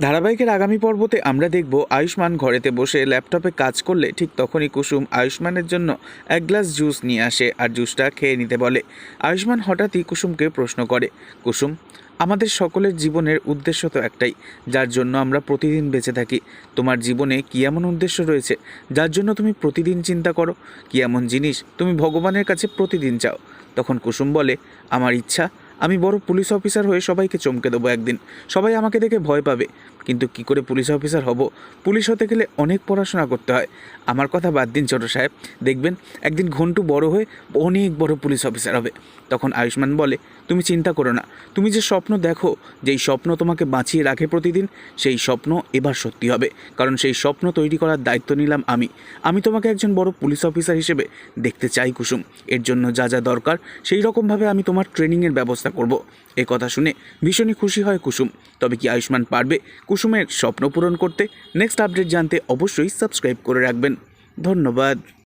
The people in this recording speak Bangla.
ধারাবাহিকের আগামী পর্বতে আমরা দেখব আয়ুষ্মান ঘরেতে বসে ল্যাপটপে কাজ করলে ঠিক তখনই কুসুম আয়ুষ্মানের জন্য এক গ্লাস জুস নিয়ে আসে আর জুসটা খেয়ে নিতে বলে। আয়ুষ্মান হঠাৎই কুসুমকে প্রশ্ন করে, কুসুম, আমাদের সকলের জীবনের উদ্দেশ্য তো একটাই, যার জন্য আমরা প্রতিদিন বেঁচে থাকি। তোমার জীবনে কী এমন উদ্দেশ্য রয়েছে, যার জন্য তুমি প্রতিদিন চিন্তা করো? কী এমন জিনিস তুমি ভগবানের কাছে প্রতিদিন চাও? তখন কুসুম বলে, আমার ইচ্ছা আমি বড় পুলিশ অফিসার হয়ে সবাইকে চমকে দেবো একদিন। সবাই আমাকে দেখে ভয় পাবে। কিন্তু কি করে পুলিশ অফিসার হব? পুলিশ হতে গেলে অনেক পড়াশোনা করতে হয়। আমার কথা বাদ দিন ছোটো সাহেব। দেখবেন, একদিন ঘন্টু বড় হয়ে অনেক বড় পুলিশ অফিসার হবে। তখন আয়ুষ্মান বলে, তুমি চিন্তা করো না। তুমি যে স্বপ্ন দেখো, যেই স্বপ্ন তোমাকে বাঁচিয়ে রাখে প্রতিদিন, সেই স্বপ্ন এবার সত্যি হবে। কারণ সেই স্বপ্ন তৈরি করার দায়িত্ব নিলাম আমি। আমি তোমাকে একজন বড় পুলিশ অফিসার হিসেবে দেখতে চাই কুসুম। এর জন্য যা যা দরকার, সেই রকমভাবে আমি তোমার ট্রেনিংয়ের ব্যবস্থা করব। এ কথা শুনে ভীষণই খুশি হয় কুসুম। তবে কি আয়ুষ্মান পারবে কুসুমের স্বপ্ন পূরণ করতে নেক্সট আপডেট জানতে অবশ্যই সাবস্ক্রাইব করে রাখবেন। ধন্যবাদ।